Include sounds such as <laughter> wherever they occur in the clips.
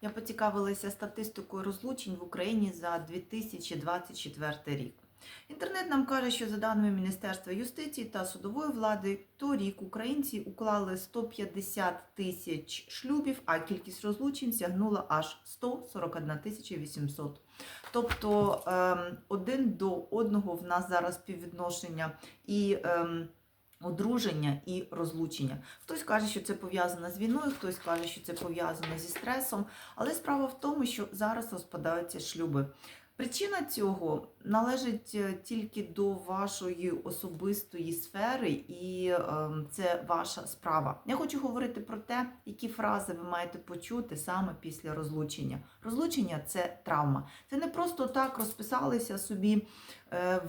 Я поцікавилася статистикою розлучень в Україні за 2024 рік. Інтернет нам каже, що за даними Міністерства юстиції та судової влади, торік українці уклали 150 тисяч шлюбів, а кількість розлучень сягнула аж 141 тисяча 800. Тобто ем, один до одного в нас зараз співвідношення і ем, одруження і розлучення. Хтось каже, що це пов'язано з війною, хтось каже, що це пов'язано зі стресом. Але справа в тому, що зараз розпадаються шлюби. Причина цього належить е, тільки до вашої особистої сфери, і е, це ваша справа. Я хочу говорити про те, які фрази ви маєте почути саме після розлучення. Розлучення це травма. Це не просто так розписалися собі е,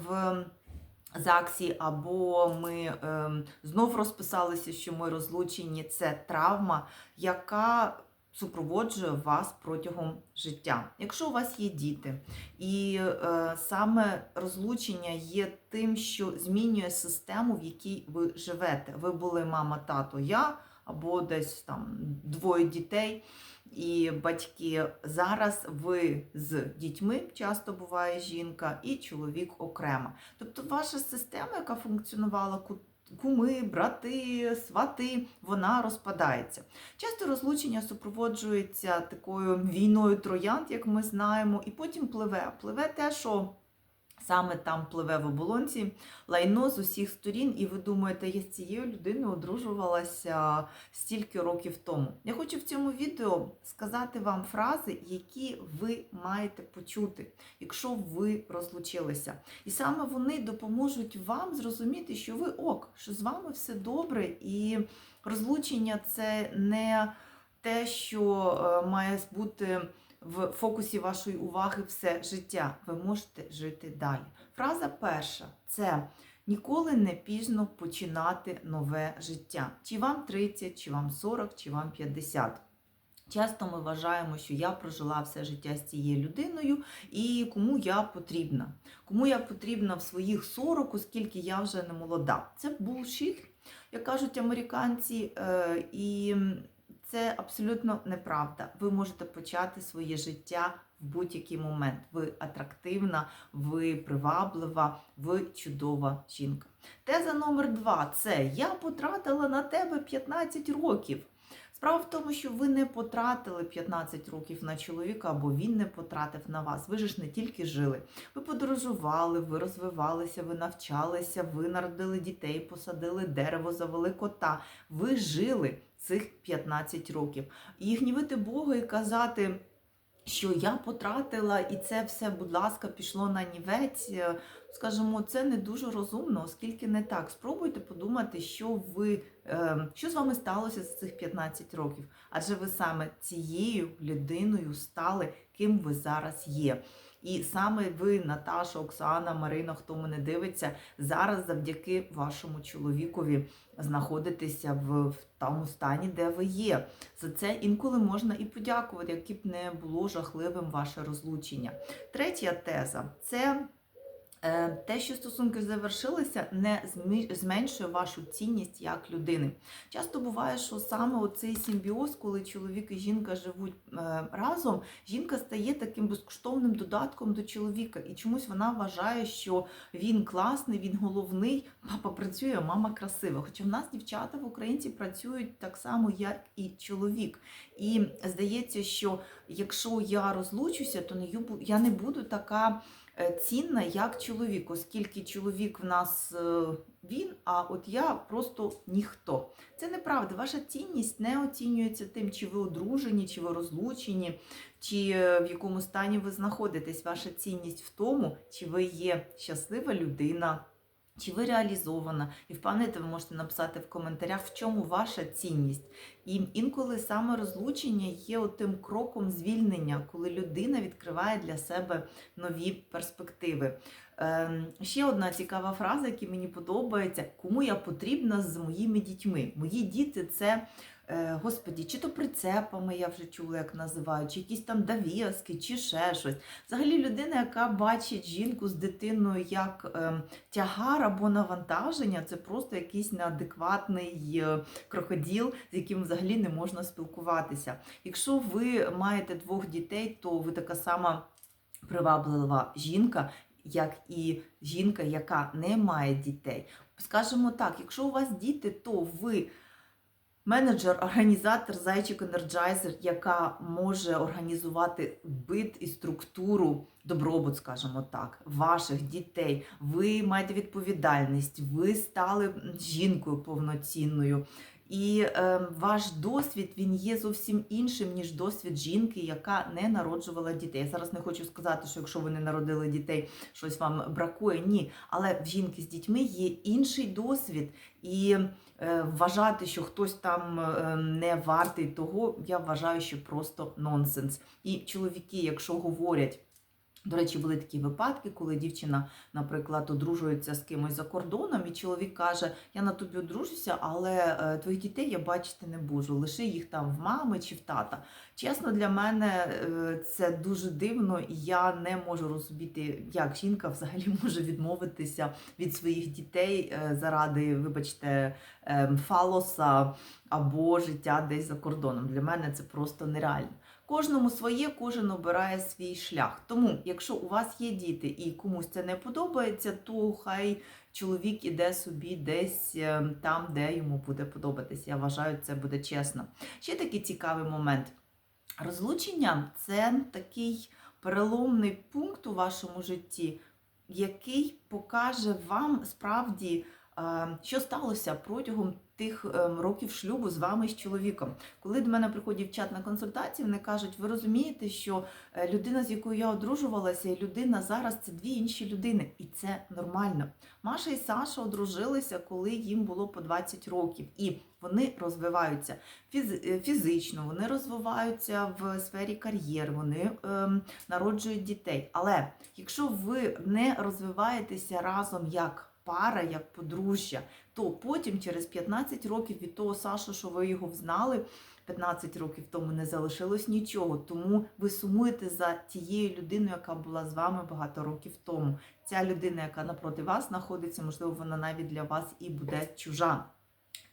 в. ЗАГСі, або ми е, знов розписалися, що ми розлучені. Це травма, яка супроводжує вас протягом життя. Якщо у вас є діти, і е, саме розлучення є тим, що змінює систему, в якій ви живете. Ви були мама, тато, я, або десь там двоє дітей. І батьки зараз ви з дітьми часто буває жінка, і чоловік окремо. Тобто, ваша система, яка функціонувала куми, брати, свати, вона розпадається. Часто розлучення супроводжується такою війною троянд, як ми знаємо, і потім пливе. Пливе те, що саме там пливе в оболонці лайно з усіх сторін, і ви думаєте, я з цією людиною одружувалася стільки років тому. Я хочу в цьому відео сказати вам фрази, які ви маєте почути, якщо ви розлучилися. І саме вони допоможуть вам зрозуміти, що ви ок, що з вами все добре, і розлучення це не те, що е, має бути в фокусі вашої уваги все життя. Ви можете жити далі. Фраза перша це ніколи не пізно починати нове життя. Чи вам 30, чи вам 40, чи вам 50. Часто ми вважаємо, що я прожила все життя з цією людиною, і кому я потрібна. Кому я потрібна в своїх 40, оскільки я вже не молода. Це булшіт, як кажуть американці, е, і це абсолютно неправда. Ви можете почати своє життя в будь-який момент. Ви атрактивна, ви приваблива, ви чудова жінка. Теза номер два це я потратила на тебе 15 років. Справа в тому, що ви не потратили 15 років на чоловіка, або він не потратив на вас. Ви ж не тільки жили. Ви подорожували, ви розвивалися, ви навчалися, ви народили дітей, посадили дерево, завели кота. Ви жили цих 15 років. І гнівити Бога і казати. Що я потратила, і це все, будь ласка, пішло на нівець. Скажімо, це не дуже розумно, оскільки не так. Спробуйте подумати, що ви е, що з вами сталося за цих 15 років. Адже ви саме цією людиною стали, ким ви зараз є. І саме ви, Наташа, Оксана, Марина, хто мене дивиться, зараз завдяки вашому чоловікові знаходитеся в, в тому стані, де ви є. За це інколи можна і подякувати, які б не було жахливим ваше розлучення. Третя теза це. Е, Те, що стосунки завершилися, не зменшує вашу цінність як людини. Часто буває, що саме оцей симбіоз, коли чоловік і жінка живуть е, разом, жінка стає таким безкоштовним додатком до чоловіка. І чомусь вона вважає, що він класний, він головний, папа працює, мама красива. Хоча в нас дівчата в українці працюють так само, як і чоловік. І здається, що якщо я розлучуся, то я не буду така цінна, як чоловік, оскільки чоловік в нас е, він, а от я просто ніхто. Це неправда. Ваша цінність не оцінюється тим, чи ви одружені, чи ви розлучені, чи е, в якому стані ви знаходитесь. Ваша цінність в тому, чи ви є щаслива людина. Чи ви реалізована? І впевнити, ви можете написати в коментарях, в чому ваша цінність. І інколи саме розлучення є тим кроком звільнення, коли людина відкриває для себе нові перспективи. Ем, ще одна цікава фраза, яка мені подобається: кому я потрібна з моїми дітьми? Мої діти це е, господі, чи то прицепами я вже чула, як називають, чи якісь там дав'язки, чи ще щось. Взагалі, людина, яка бачить жінку з дитиною як е, тягар або навантаження, це просто якийсь неадекватний е, крокоділ, з яким взагалі не можна спілкуватися. Якщо ви маєте двох дітей, то ви така сама приваблива жінка, як і жінка, яка не має дітей. Скажімо так, якщо у вас діти, то ви менеджер, організатор, зайчик енерджайзер, яка може організувати бит і структуру, добробут, скажімо так, ваших дітей. Ви маєте відповідальність, ви стали жінкою повноцінною. І е, ваш досвід він є зовсім іншим, ніж досвід жінки, яка не народжувала дітей. Я зараз не хочу сказати, що якщо ви не народили дітей, щось вам бракує. Ні. Але в жінки з дітьми є інший досвід. І е, вважати, що хтось там е, не вартий того, я вважаю, що просто нонсенс. І чоловіки, якщо говорять. До речі, були такі випадки, коли дівчина, наприклад, одружується з кимось за кордоном, і чоловік каже: Я на тобі одружуся, але е, твоїх дітей я бачити не буду. Лиши їх там в мами чи в тата. Чесно, для мене е, це дуже дивно, і я не можу розуміти, як жінка взагалі <laughs> може відмовитися від своїх дітей е, заради, вибачте, е, фалоса або життя десь за кордоном. Для мене це просто нереально. Кожному своє, кожен обирає свій шлях. Тому, якщо у вас є діти і комусь це не подобається, то хай чоловік іде собі десь е, там, де йому буде подобатись. Я вважаю, це буде чесно. Ще такий цікавий момент. Розлучення це такий переломний пункт у вашому житті, який покаже вам справді, що сталося протягом тих ем, років шлюбу з вами з чоловіком. Коли до мене приходять чат на консультації, вони кажуть, ви розумієте, що е, людина, з якою я одружувалася, і людина зараз це дві інші людини, і це нормально. Маша і Саша одружилися, коли їм було по 20 років, і вони розвиваються е, фізично, вони розвиваються в сфері кар'єр, вони ем, народжують дітей. Але якщо ви не розвиваєтеся разом як пара, як подружжя, то потім, через 15 років від того Сашу, що ви його взнали, 15 років тому не залишилось нічого. Тому ви сумуєте за тією людиною, яка була з вами багато років тому. Ця людина, яка напроти вас знаходиться, можливо, вона навіть для вас і буде чужа.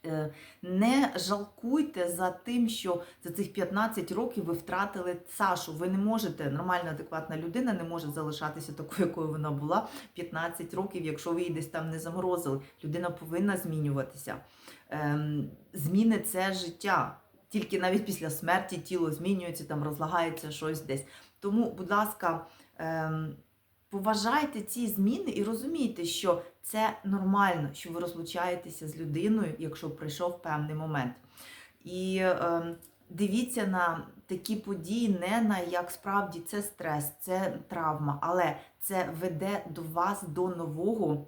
Е, Не жалкуйте за тим, що за цих 15 років ви втратили Сашу. Ви не можете, нормальна, адекватна людина не може залишатися такою, якою вона була 15 років, якщо ви її десь там не заморозили. Людина повинна змінюватися. Ем, Зміни це життя. Тільки навіть після смерті тіло змінюється, там розлагається щось десь. Тому, будь ласка, ем, поважайте ці зміни і розумійте, що це нормально, що ви розлучаєтеся з людиною, якщо прийшов певний момент. І е, дивіться на такі події не на як справді це стрес, це травма, але це веде до вас до нового.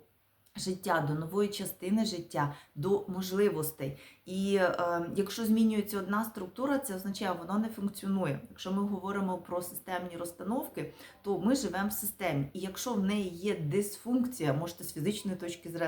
Життя до нової частини життя, до можливостей. І е, якщо змінюється одна структура, це означає, воно не функціонує. Якщо ми говоримо про системні розстановки, то ми живемо в системі. І якщо в неї є дисфункція, можете з фізичної точки зору,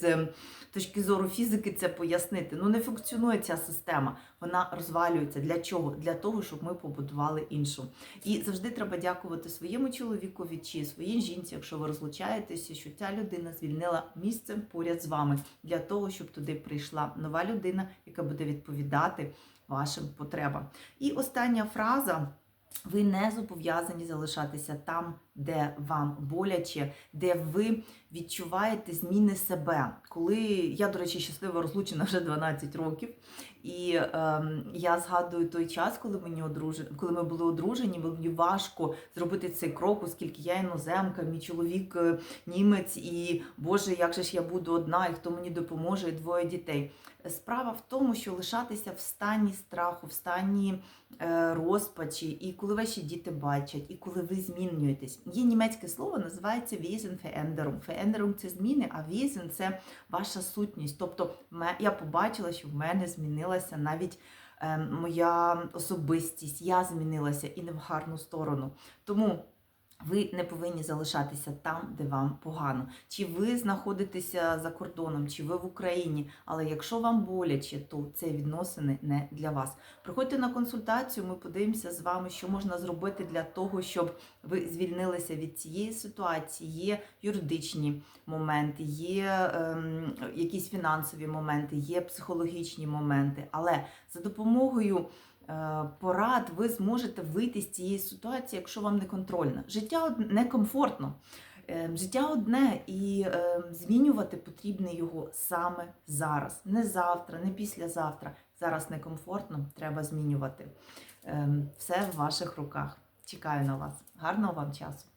з точки зору фізики це пояснити. Ну не функціонує ця система, вона розвалюється. Для чого? Для того, щоб ми побудували іншу. І завжди треба дякувати своєму чоловікові чи своїй жінці, якщо ви розлучаєтеся, що ця людина звільнила місце поряд з вами для того, щоб туди прийшла нова людина, яка буде відповідати вашим потребам. І остання фраза. Ви не зобов'язані залишатися там, де вам боляче, де ви відчуваєте зміни себе. Коли я, до речі, щасливо розлучена вже 12 років, і ем, я згадую той час, коли мені одружені, коли ми були одружені, мені важко зробити цей крок, оскільки я іноземка, мій чоловік е, німець, і Боже, як же ж я буду одна, і хто мені допоможе, і двоє дітей. Справа в тому, що лишатися в стані страху, в стані е, розпачі, і коли ваші діти бачать, і коли ви змінюєтесь. Є німецьке слово, називається Wesen Veränderung. Veränderung – це зміни, а Wesen – це ваша сутність. Тобто я побачила, що в мене змінилася навіть е, моя особистість, я змінилася і не в гарну сторону. Тому Ви не повинні залишатися там, де вам погано. Чи ви знаходитеся за кордоном, чи ви в Україні. Але якщо вам боляче, то це відносини не для вас. Приходьте на консультацію. Ми подивимося з вами, що можна зробити для того, щоб ви звільнилися від цієї ситуації. Є юридичні моменти, є ем, якісь фінансові моменти, є психологічні моменти. Але за допомогою е, порад ви зможете вийти з цієї ситуації, якщо вам не контрольно. Життя не некомфортно. Е, Життя одне і е, змінювати потрібно його саме зараз, не завтра, не післязавтра. Зараз некомфортно, треба змінювати. Е, Все в ваших руках. Чекаю на вас. Гарного вам часу!